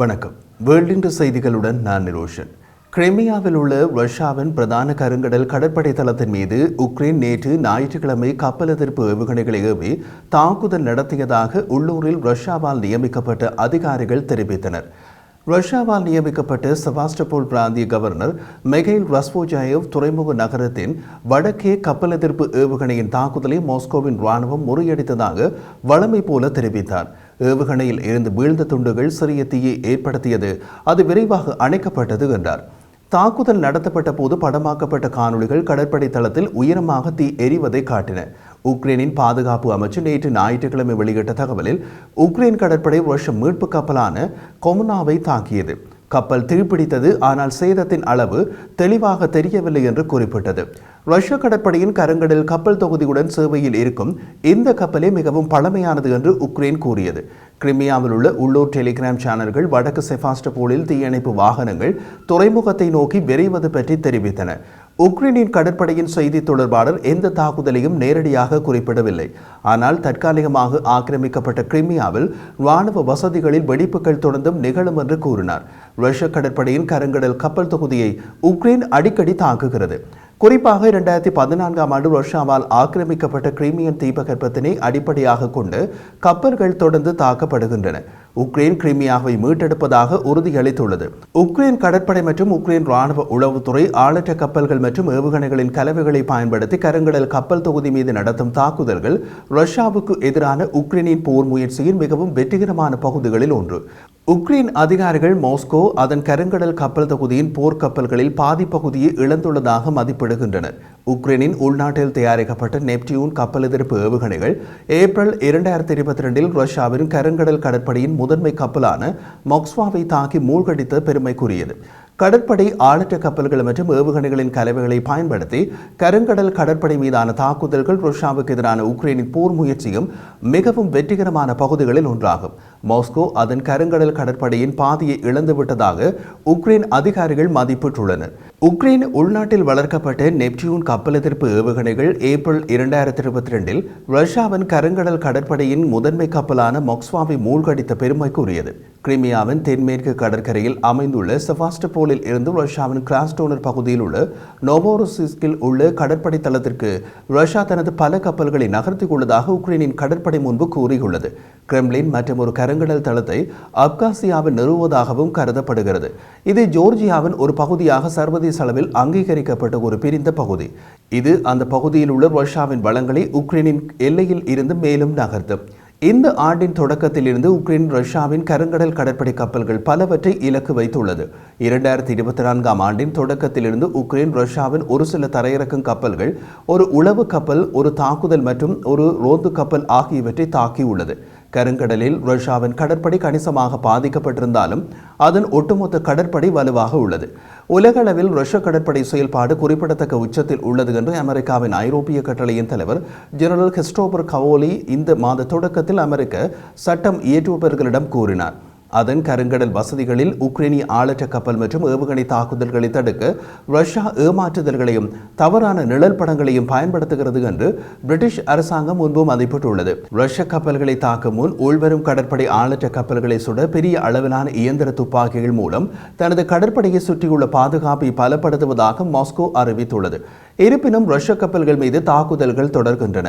வணக்கம். வேர்ல்டின் செய்திகளுடன் நான் நிரோஷன். கிரிமியாவில் உள்ள ரஷ்யாவின் பிரதான கருங்கடல் கடற்படை தளத்தின் மீது உக்ரைன் நேற்று ஞாயிற்றுக்கிழமை கப்பல் எதிர்ப்பு ஏவுகணைகளை ஏவி தாக்குதல் நடத்தியதாக உள்ளூரில் ரஷ்யாவால் நியமிக்கப்பட்ட அதிகாரிகள் தெரிவித்தனர். ரஷ்யாவால் நியமிக்கப்பட்ட செவாஸ்டபோல் பிராந்திய கவர்னர் மெகைல் ரஸ்போஜாயவ் துறைமுக நகரத்தின் வடக்கே கப்பல் எதிர்ப்பு ஏவுகணையின் தாக்குதலை மாஸ்கோவின் ராணுவம் முறியடித்ததாக வழமை போல தெரிவித்தார். ஏவுகணையில் இருந்து வீழ்ந்த துண்டுகள் சிறிய தீயை ஏற்படுத்தியது அது விரைவாக அணைக்கப்பட்டது என்றார். தாக்குதல் நடத்தப்பட்ட போது படமாக்கப்பட்ட காணொளிகள் கடற்படை தளத்தில் உயரமாக தீ எரிவதை காட்டின. உக்ரைனின் பாதுகாப்பு அமைச்சு நேற்று ஞாயிற்றுக்கிழமை வெளியிட்ட தகவலில் உக்ரைன் கடற்படை ரஷ்ய மீட்பு கப்பலான கொமுனாவை தாக்கியது. கப்பல் தீப்பிடித்தது ஆனால் சேதத்தின் அளவு தெளிவாக தெரியவில்லை என்று குறிப்பிட்டது. ரஷ்ய கடற்படையின் கருங்கடல் கப்பல் தொகுதியுடன் சேவையில் இருக்கும் இந்த கப்பலே மிகவும் பழமையானது என்று உக்ரைன் கூறியது. கிரிமியாவில் உள்ள உள்ளூர் டெலிகிராம் சேனல்கள் வடக்கு செஃபாஸ்டபோலில் தீயணைப்பு வாகனங்கள் துறைமுகத்தை நோக்கி விரைவது பற்றி தெரிவித்தன. உக்ரைனின் கடற்படையின் செய்தி தொடர்பாளர் எந்த தாக்குதலையும் நேரடியாக குறிப்பிடவில்லை. ஆனால் தற்காலிகமாக ஆக்கிரமிக்கப்பட்ட கிரிமியாவில் ராணுவ வசதிகளில் வெடிப்புகள் தொடர்ந்தும் நிகழும் என்று கூறினார். ரஷ்ய கடற்படையின் கருங்கடல் கப்பல் தொகுதியை உக்ரைன் அடிக்கடி தாக்குகிறது. குறிப்பாக இரண்டாயிரத்தி பதினான்காம் ஆண்டு ரஷ்யாவால் ஆக்கிரமிக்கப்பட்ட கிரீமியன் தீபகற்பத்தினை அடிப்படையாக கொண்டு கப்பல்கள் தொடர்ந்து தாக்கப்படுகின்றன. உக்ரைன் கிரிமியாவை மீட்டெடுப்பதாக உறுதியளித்துள்ளது. உக்ரைன் கடற்படை மற்றும் உக்ரைன் ராணுவ உளவுத்துறை ஆளற்ற கப்பல்கள் மற்றும் ஏவுகணைகளின் கலவைகளை பயன்படுத்தி கருங்கடல் கப்பல் தொகுதி மீது நடத்தும் தாக்குதல்கள் ரஷ்யாவுக்கு எதிரான உக்ரைனின் போர் முயற்சியின் மிகவும் வெற்றிகரமான பகுதிகளில் ஒன்று. உக்ரைன் அதிகாரிகள் மாஸ்கோ அதன் கருங்கடல் கப்பல் தொகுதியின் போர்க்கப்பல்களில் பாதி பகுதியை இழந்துள்ளதாக மதிப்பிடுகின்றனர். உக்ரைனின் உள்நாட்டில் தயாரிக்கப்பட்ட நெப்டியூன் கப்பல் எதிர்ப்பு ஏவுகணைகள் ஏப்ரல் இரண்டாயிரத்தி இருபத்தி ரெண்டில் ரஷ்யாவின் கருங்கடல் கடற்படையின் முதன்மை கப்பலான மொக்ஸ்வாவை தாக்கி மூழ்கடித்த பெருமைக்குரியது. கடற்படை ஆளற்ற கப்பல்கள் மற்றும் ஏவுகணைகளின் கலவைகளை பயன்படுத்தி கருங்கடல் கடற்படை மீதான தாக்குதல்கள் ரஷ்யாவுக்கு எதிரான உக்ரைனின் போர் முயற்சியும் மிகவும் வெற்றிகரமான பகுதிகளில் ஒன்றாகும். மாஸ்கோ அதன் கருங்கடல் கடற்படையின் பாதியை இழந்துவிட்டதாக உக்ரைன் அதிகாரிகள் மதிப்பிட்டுள்ளனர். உக்ரைன் உள்நாட்டில் வளர்க்கப்பட்ட நெப்டியூன் கப்பல் எதிர்ப்பு ஏவுகணைகள் ஏப்ரல் இரண்டாயிரத்தி இருபத்தி ரெண்டில் ரஷ்யாவின் கருங்கடல் கடற்படையின் முதன்மை கப்பலான மொக்ஸ்வாவை மூழ்கடித்த பெருமைக்குரியது. கிரிமியாவின் தென்மேற்கு கடற்கரையில் அமைந்துள்ள செவாஸ்டபோலில் இருந்து ரஷ்யாவின் கிராஸ்டோனர் பகுதியில் உள்ள நோவோரோசிஸ்கில் உள்ள கடற்படை தளத்திற்கு ரஷ்யா தனது பல கப்பல்களை நகர்த்திக் கொள்ளதாக உக்ரைனின் கடற்படை முன்பு கூறியுள்ளது. கிரெம்லின் மற்றும் ஒரு கருங்கடல் தளத்தை அப்காசியாவில் நிறுவுவதாகவும் கருதப்படுகிறது. இது ஜோர்ஜியாவின் ஒரு பகுதியாக சர்வதேச அளவில் அங்கீகரிக்கப்பட்ட ஒரு பிரிந்த பகுதி. இது அந்த பகுதியில் உள்ள ரஷ்யாவின் வளங்களை உக்ரைனின் எல்லையில் இருந்து மேலும் நகர்த்தும் இந்த ஆண்டின் தொடக்கத்திலிருந்து உக்ரைன் ரஷ்யாவின் கருங்கடல் கடற்படை கப்பல்கள் பலவற்றை இலக்கு வைத்துள்ளது. இரண்டாயிரத்தி இருபத்தி நான்காம் ஆண்டின் தொடக்கத்திலிருந்து உக்ரைன் ரஷ்யாவின் ஒரு சில தரையிறக்கும் கப்பல்கள் ஒரு உளவு கப்பல் ஒரு தாக்குதல் மற்றும் ஒரு ரோந்து கப்பல் ஆகியவற்றை தாக்கியுள்ளது. கருங்கடலில் ரஷ்யாவின் கடற்படை கணிசமாக பாதிக்கப்பட்டிருந்தாலும் அதன் ஒட்டுமொத்த கடற்படை வலுவாக உள்ளது. உலகளவில் ரஷ்ய கடற்படை செயல்பாடு குறிப்பிடத்தக்க உச்சத்தில் உள்ளது என்று அமெரிக்காவின் ஐரோப்பிய கட்டளையின் தலைவர் ஜெனரல் கிறிஸ்டோபர் கவோலி இந்த மாத தொடக்கத்தில் அமெரிக்க சட்டம் இயற்றுபவர்களிடம் கூறினார். அதன் கருங்கடல் வசதிகளில் உக்ரைனிய ஆளற்ற கப்பல் மற்றும் ஏவுகணை தாக்குதல்களை தடுக்க ரஷ்யா ஏமாற்றுதல்களையும் தவறான நிழல் படங்களையும் பயன்படுத்துகிறது என்று பிரிட்டிஷ் அரசாங்கம் முன்பும் மதிப்பிட்டுள்ளது. ரஷ்ய கப்பல்களை தாக்கும் முன் உள்வரும் கடற்படை ஆளற்ற கப்பல்களை சுட பெரிய அளவிலான இயந்திர துப்பாக்கிகள் மூலம் தனது கடற்படையை சுற்றியுள்ள பாதுகாப்பை பலப்படுத்துவதாக மாஸ்கோ அறிவித்துள்ளது. இருப்பினும் ரஷ்ய கப்பல்கள் மீது தாக்குதல்கள் தொடர்கின்றன.